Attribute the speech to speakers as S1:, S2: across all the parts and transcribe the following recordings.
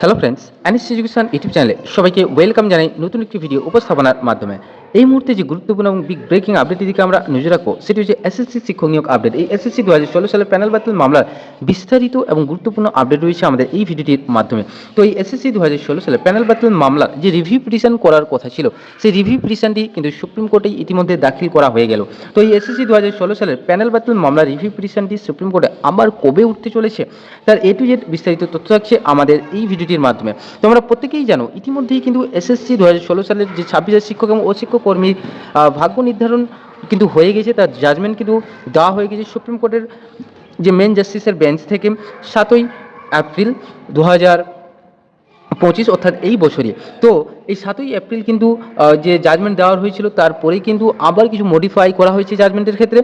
S1: Hello friends Anis education YouTube চ্যানেলে সবাইকে welcome জানাই নতুন একটি ভিডিও উপস্থাপনার মাধ্যমে। এই মুহূর্তে যে গুরুত্বপূর্ণ এবং বিগ ব্রেকিং আপডেটের দিকে আমরা নজর রাখব, সেটি হচ্ছে এসএসসি শিক্ষক নিয়োগ আপডেট এই এসএসসি দু হাজার ষোলো সালের প্যানেল বাতিল মামলার বিস্তারিত এবং গুরুত্বপূর্ণ আপডেট রয়েছে আমাদের এই ভিডিওটির মাধ্যমে। তো এই এসএসসি দু হাজার ষোলো সালের প্যানেল বাতিল মামলার যে রিভিউ পিটিশন করার কথা ছিল, সেই রিভিউ পিটিশনটি কিন্তু সুপ্রিম কোর্টে ইতিমধ্যে দাখিল করা হয়ে গেল। তো এই এসএসসি দু হাজার ষোলো সালের প্যানেল বাতিল মামলার রিভিউ পিটিশনটি সুপ্রিম কোর্টে আবার কবে উঠতে চলেছে, তার এ টু জেড বিস্তারিত তথ্য থাকছে আমাদের এই ভিডিওটির মাধ্যমে। তোমরা প্রত্যেকেই জানো, ইতিমধ্যেই কিন্তু এসএসসি দু হাজার ষোলো সালের যে ছাব্বিশ শিক্ষক এবং অশিক্ষক কর্মীর আহ, ভাগ্য নির্ধারণ কিন্তু হয়ে গেছে তার জাজমেন্ট কিন্তু দেওয়া হয়ে গেছে সুপ্রিম কোর্টের যে মেন জাস্টিসের বেঞ্চ থেকে সাতই এপ্রিল দু হাজার পঁচিশ অর্থাৎ এই বছরই। তো এই সাতই এপ্রিল কিন্তু যে জাজমেন্ট দেওয়া হয়েছিল, তারপরে কিন্তু আবার কিছু মডিফাই করা হয়েছে জাজমেন্টের ক্ষেত্রে।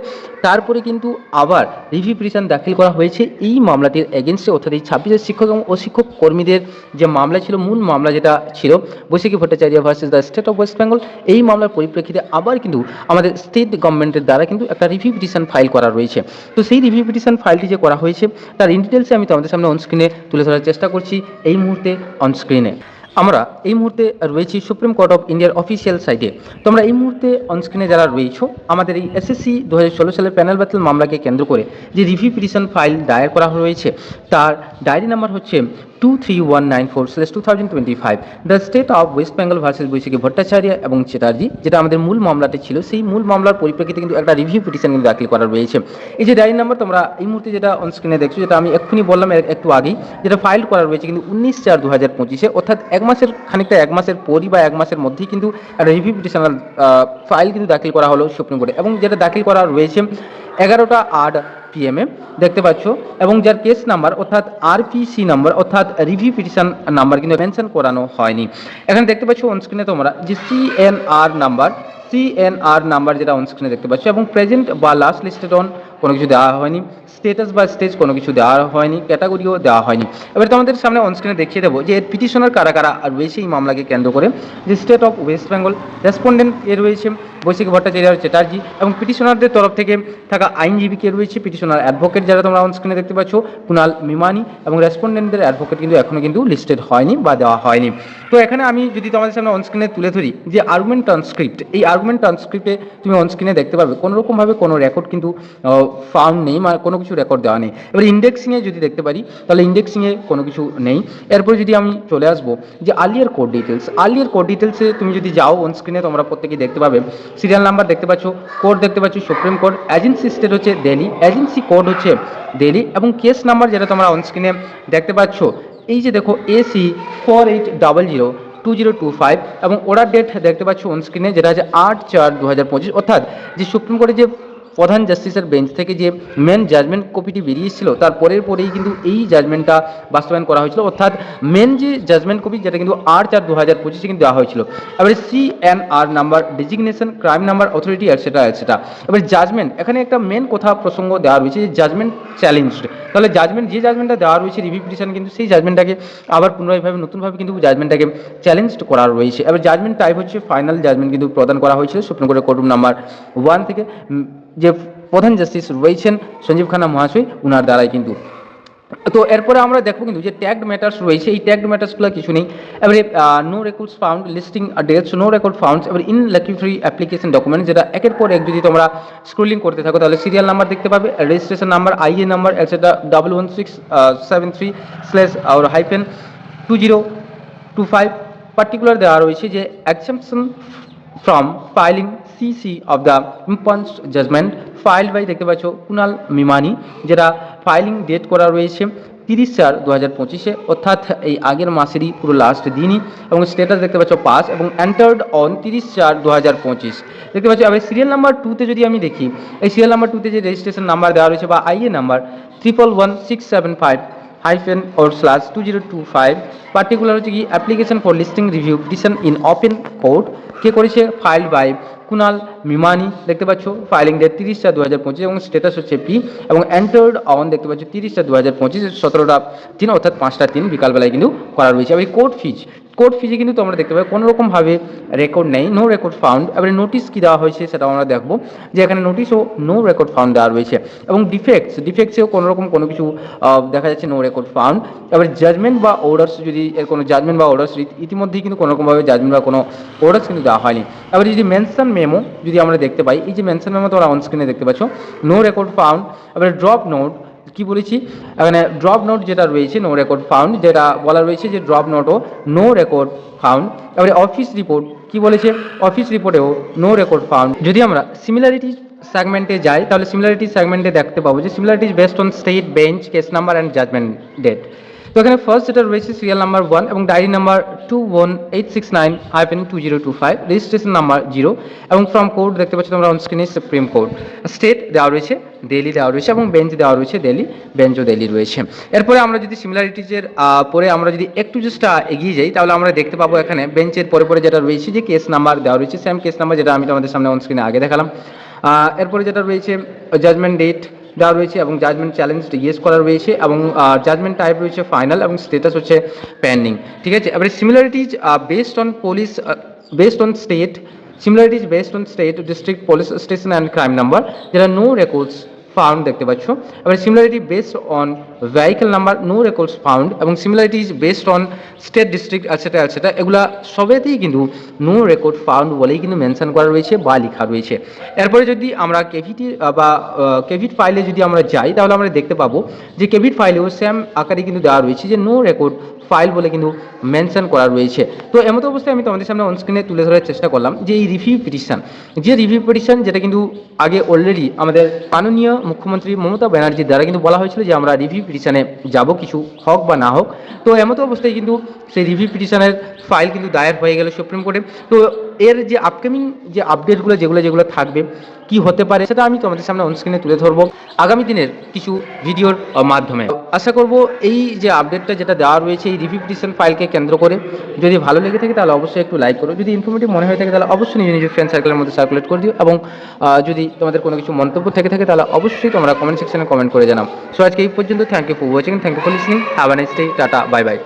S1: তারপরে কিন্তু আবার রিভিউ পিটিশন দাখিল করা হয়েছে। এই মামলাটির এগেনস্টে অর্থাৎ এই ছাব্বিশের শিক্ষক এবং অশিক্ষক কর্মীদের যে মামলা ছিল, মূল মামলা যেটা ছিল, Baishakhi Bhattacharya versus the state of West Bengal এই মামলার পরিপ্রেক্ষিতে আবার কিন্তু আমাদের স্টেট গভর্নমেন্টের দ্বারা কিন্তু একটা রিভিউ পিটিশন ফাইল করা রয়েছে। তো সেই রিভিউ পিটিশন ফাইলটি যে করা হয়েছে, তার ইন ডিটেলসে আমি তোমাদের সামনে অনস্ক্রিনে তুলে ধরার চেষ্টা করছি। এই মুহূর্তে অনস্ক্রিনে আমরা এই মুহূর্তে রয়েছি সুপ্রিম কোর্ট অফ ইন্ডিয়ার অফিসিয়াল সাইটে তোমরা এই মুহূর্তে অনস্ক্রিনে যারা রয়েছো, আমাদের এই এসএসসি দু হাজার ষোলো সালের প্যানেল ব্যাথল মামলাকে কেন্দ্র করে যে রিভিউ পিটিশন ফাইল দায়ের করা হয়েছে, তার ডায়েরি নাম্বার হচ্ছে two three one nine four slash two thousand twenty five the state of West Bengal versus Baishakhi Bhattacharya এবং চ্যাটার্জি যেটা আমাদের মূল মামলাটি ছিল, সেই মূল মামলার পরিপ্রেক্ষিতে কিন্তু একটা রিভিউ পিটিশন কিন্তু দাখিল করা রয়েছে। এই যে ডায়েরি নাম্বার তোমরা এই মুহূর্তে যেটা অনস্ক্রিনে দেখছ, যেটা আমি এক্ষুনি বললাম একটু আগেই, যেটা ফাইল করা রয়েছে কিন্তু উনিশ চার দু হাজার পঁচিশে, অর্থাৎ এক মাসের, খানিকটা এক মাসের পরই বা এক মাসের মধ্যেই কিন্তু একটা রিভিউ পিটিশনাল ফাইল কিন্তু দাখিল করা হলো সুপ্রিম কোর্টে। এবং যেটা দাখিল করা রয়েছে, এগারোটা আট পিএমএ দেখতে পাচ্ছ? এবং যার কেস নাম্বার অর্থাৎ আরপিসি নাম্বার অর্থাৎ রিভিউ পিটিশন নাম্বার কিন্তু মেনশন করানো হয়নি। এখানে দেখতে পাচ্ছ অনস্ক্রিনে তোমরা যে সিএনআর নাম্বার সিএনআর নাম্বার যেটা অনস্ক্রিনে দেখতে পাচ্ছ, এবং প্রেজেন্ট বা লাস্ট লিস্টেড অন কোনো কিছু দেওয়া হয়নি। স্টেটাস বা স্টেজ কোনো কিছু দেওয়া হয়নি ক্যাটাগরিও দেওয়া হয়নি। এবার তোমাদের সামনে অনস্ক্রিনে দেখিয়ে দেবো যে এর পিটিশনার কারা কারা রয়েছে এই মামলাকে কেন্দ্র করে। যে state of West Bengal respondent এ রয়েছে বৈশিক ভট্টাচার্য চ্যাটার্জি এবং পিটিশনারদের তরফ থেকে থাকা আইনজীবী কে রয়েছে পিটিশনার অ্যাডভোকেট যারা তোমরা অনস্ক্রিনে দেখতে পাচ্ছ, কুনাল মিমানি এবং রেসপন্ডেন্টদের অ্যাডভোকেট কিন্তু এখনও কিন্তু লিস্টেড হয়নি বা দেওয়া হয়নি। তো এখানে আমি যদি তোমাদের সামনে অনস্ক্রিনে তুলে ধরি যে আর্গুমেন্ট ট্রান্সক্রিপ্ট এই আর্গুমেন্ট ট্রান্সক্রিপ্টে তুমি অনস্ক্রিনে দেখতে পাবে কোনো রকমভাবে কোনো রেকর্ড কিন্তু ফাউন্ড নেই মানে কোনো কিছু রেকর্ড দেওয়া নেই। এবার ইন্ডেক্সিংয়ে যদি দেখতে পারি, তাহলে ইন্ডেক্সিংয়ে কোনো কিছু নেই। এরপরে যদি আমি চলে আসব, যে earlier code details earlier code ডিটেলসে তুমি যদি যাও অন স্ক্রিনে তোমরা প্রত্যেকেই দেখতে পাবে। সিরিয়াল নাম্বার দেখতে পাচ্ছ কোড দেখতে পাচ্ছ সুপ্রিম কোর্ট এজেন্সি স্টেট হচ্ছে দিল্লি এজেন্সি কোড হচ্ছে দিল্লি এবং কেস নাম্বার যেটা তোমরা অন স্ক্রিনে দেখতে পাচ্ছ, এই যে দেখো AC four eight double zero two zero two five এবং অর্ডার ডেট দেখতে পাচ্ছ অন স্ক্রিনে যেটা আছে আট চার দু হাজার পঁচিশ। অর্থাৎ যে সুপ্রিম কোর্টে যে প্রধান জাস্টিসের বেঞ্চ থেকে যে মেন জাজমেন্ট কপিটি বেরিয়েছিল, তার পরের পরেই কিন্তু এই জাজমেন্টটা বাস্তবায়ন করা হয়েছিল। অর্থাৎ মেন যে জাজমেন্ট কপি যেটা কিন্তু আর চার দু হাজার পঁচিশে কিন্তু দেওয়া হয়েছিল। এবারে C N R number designation crime number authority etcetera etcetera এবার জাজমেন্ট এখানে একটা মেন কথা প্রসঙ্গ দেওয়া রয়েছে যে জাজমেন্ট চ্যালেঞ্জড তাহলে জাজমেন্ট যে জাজমেন্টটা দেওয়া রয়েছে রিভিউ পিটিশন কিন্তু সেই জাজমেন্টটাকে আবার পুনরায়ভাবে, নতুনভাবে কিন্তু জাজমেন্টটাকে চ্যালেঞ্জ করা রয়েছে। এবার জাজমেন্ট টাইপ হচ্ছে ফাইনাল জাজমেন্ট কিন্তু প্রদান করা হয়েছিল, সুপ্রিম কোর্টের কোর্ট নাম্বার ওয়ান থেকে। যে প্রধান জাস্টিস রয়েছেন সঞ্জীব খান্না মহাশয়, উনার দ্বারাই কিন্তু। তো এরপরে আমরা দেখব কিন্তু যে ট্যাগড ম্যাটার্স রয়েছে, এই ট্যাগড ম্যাটার্সগুলো কিছু নেই। এবারে no records found listing dates no record found এবার ইন লেকিফ্রি অ্যাপ্লিকেশন ডকুমেন্ট যেটা একের পর এক যদি তোমরা স্ক্রোলিং করতে থাকো তাহলে সিরিয়াল নাম্বার দেখতে পাবে registration number IA number etcetera double one six seven three slash R hyphen two zero two five particular দেওয়া রয়েছে যে exception from filing CC of the impugned judgement file by দেখতে পাচ্ছ, কুনাল মিমানি, যেটা ফাইলিং ডেট করা রয়েছে তিরিশ চার দু হাজার পঁচিশে, অর্থাৎ এই আগের মাসেরই পুরো লাস্ট দিনই, এবং স্ট্যাটাস দেখতে পাচ্ছ পাস এবং এন্টার্ড অন তিরিশ চার দু হাজার পঁচিশ। দেখতে পাচ্ছ এবার সিরিয়াল নাম্বার টুতে যদি আমি দেখি, এই সিরিয়াল নাম্বার টুতে যে রেজিস্ট্রেশন নাম্বার দেওয়া রয়েছে বা IA number triple one six seven five hyphen or slash two zero two five particular হচ্ছে কি application for listing review petition in open court কে করেছে? ফাইল বাই কুনাল মিমানি দেখতে পাচ্ছ? ফাইলিং ডেট তিরিশ চার দু হাজার পঁচিশ এবং স্টেটাস হচ্ছে পি এবং এন্টার্ড অন দেখতে পাচ্ছ, তিরিশ চার দু হাজার পঁচিশ, সতেরোটা তিন অর্থাৎ পাঁচটা তিন বিকালবেলায় কিন্তু করা রয়েছে। এবং কোর্ট ফিজ কোর্ট ফিজে কিন্তু তোমরা দেখতে পাবে কোনো রকমভাবে রেকর্ড নেই নো রেকর্ড ফাউন্ড এবারে নোটিশ কী দেওয়া হয়েছে সেটাও আমরা দেখব, যে এখানে নোটিশও নো রেকর্ড ফাউন্ড দেওয়া রয়েছে। এবং ডিফেক্টস ডিফেক্টসেও কোনোরকম কোনো কিছু দেখা যাচ্ছে নো রেকর্ড ফাউন্ড এবারে জাজমেন্ট বা অর্ডার্স যদি এর কোনো জাজমেন্ট বা অর্ডার্স ইতিমধ্যেই কিন্তু কোনোরকমভাবে জাজমেন্ট বা কোনো অর্ডার্স কিন্তু দেওয়া হয়নি। এবারে যদি মেনশন মেমো যদি আমরা দেখতে পাই, এই যে মেনশন মেমো তোমরা অন স্ক্রিনে দেখতে পাচ্ছ নো রেকর্ড ফাউন্ড এবারে ড্রপ নোট কি বলেছি? এখানে ড্রপ নোট যেটা রয়েছে নো রেকর্ড ফাউন্ড যেটা বলা রয়েছে যে ড্রপ নোটও নো রেকর্ড ফাউন্ড এবারে অফিস রিপোর্ট কি বলেছে? অফিস রিপোর্টেও নো রেকর্ড ফাউন্ড যদি আমরা সিমিলারিটি সেগমেন্টে যাই, তাহলে সিমিলারিটি সেগমেন্টে দেখতে পাবো যে similarities based on state bench case number and judgement date তো এখানে ফার্স্ট যেটা রয়েছে সিরিয়াল নাম্বার ওয়ান এবং diary number two one eight six nine hyphen two zero two five registration number zero এবং ফ্রম কোড দেখতে পাচ্ছি তোমরা on স্ক্রিনে সুপ্রিম কোর্ট স্টেট দেওয়া রয়েছে দিল্লি দেওয়া রয়েছে এবং বেঞ্চ দেওয়া রয়েছে দিল্লি বেঞ্চও দিল্লি রয়েছে। এরপরে আমরা যদি সিমিলারিটিজের পরে আমরা যদি একটু জাস্ট এগিয়ে যাই, তাহলে আমরা দেখতে পাবো এখানে বেঞ্চের পরে পরে যেটা রয়েছে যে কেস নাম্বার দেওয়া রয়েছে সেম কেস নাম্বার যেটা আমি তোমাদের সামনে অন স্ক্রিনে আগে দেখালাম। এরপরে যেটা রয়েছে জাজমেন্ট ডেট দেওয়া রয়েছে এবং জাজমেন্ট চ্যালেঞ্জ ইয়েস করা রয়েছে এবং জাজমেন্ট টাইপ রয়েছে ফাইনাল এবং স্টেটাস হচ্ছে পেন্ডিং ঠিক আছে? এবারে similarities based on police based on state similarities based on state district police station and crime number যেটা নো রেকর্ডস ফাউন্ড দেখতে পাচ্ছ। এবার similarity based on vehicle number no records found এবং similarities based on state district etcetera etcetera এগুলা সবেতেই কিন্তু no record found বলেই কিন্তু মেনশন করা রয়েছে বা লেখা রয়েছে। এরপরে যদি আমরা কেভিটি বা কেভিট ফাইলে যদি আমরা যাই, তাহলে আমরা দেখতে পাবো যে কেভিট ফাইলেও সেম আকারে কিন্তু দেওয়া রয়েছে যে নো রেকর্ড ফাইল বলে কিন্তু মেনশন করা রয়েছে। তো এমত অবস্থায় আমি তোমাদের সামনে অনস্ক্রিনে তুলে ধরার চেষ্টা করলাম যে এই রিভিউ পিটিশন যে রিভিউ পিটিশন যেটা কিন্তু আগে অলরেডি আমাদের মাননীয় মুখ্যমন্ত্রী মমতা ব্যানার্জির দ্বারা কিন্তু বলা হয়েছিল যে আমরা রিভিউ পিটিশনে যাব, কিছু হোক বা না হোক। তো এমত অবস্থায় কিন্তু সেই রিভিউ পিটিশনের ফাইল কিন্তু দায়ের হয়ে গেল সুপ্রিম কোর্টে তো এর যে আপকামিং যে আপডেটগুলো যেগুলো যেগুলো থাকবে, কি হতে পারে, সেটা আমি তোমাদের সামনে অনস্ক্রিনে তুলে ধরবো আগামী দিনের কিছু ভিডিওর মাধ্যমে। আশা করব এই যে আপডেটটা যেটা দেওয়া রয়েছে, এই রিভিউ পিটিশন ফাইলকে কেন্দ্র করে যদি ভালো লেগে থাকে, তাহলে অবশ্যই একটু লাইক করো। যদি ইনফরমেটিভ মনে হয়ে থাকে, তাহলে অবশ্যই নিজের নিজের ফ্রেন্ড সার্কেলের মধ্যে সার্কুলেট করে দিও এবং যদি তোমাদের কোনো কিছু মন্তব্য থেকে থাকে, তাহলে অবশ্যই তোমরা কমেন্ট সেকশনে কমেন্ট করে জানাও। সো আজকে এই পর্যন্ত thank you for watching thank you for listening have a nice day tata bye bye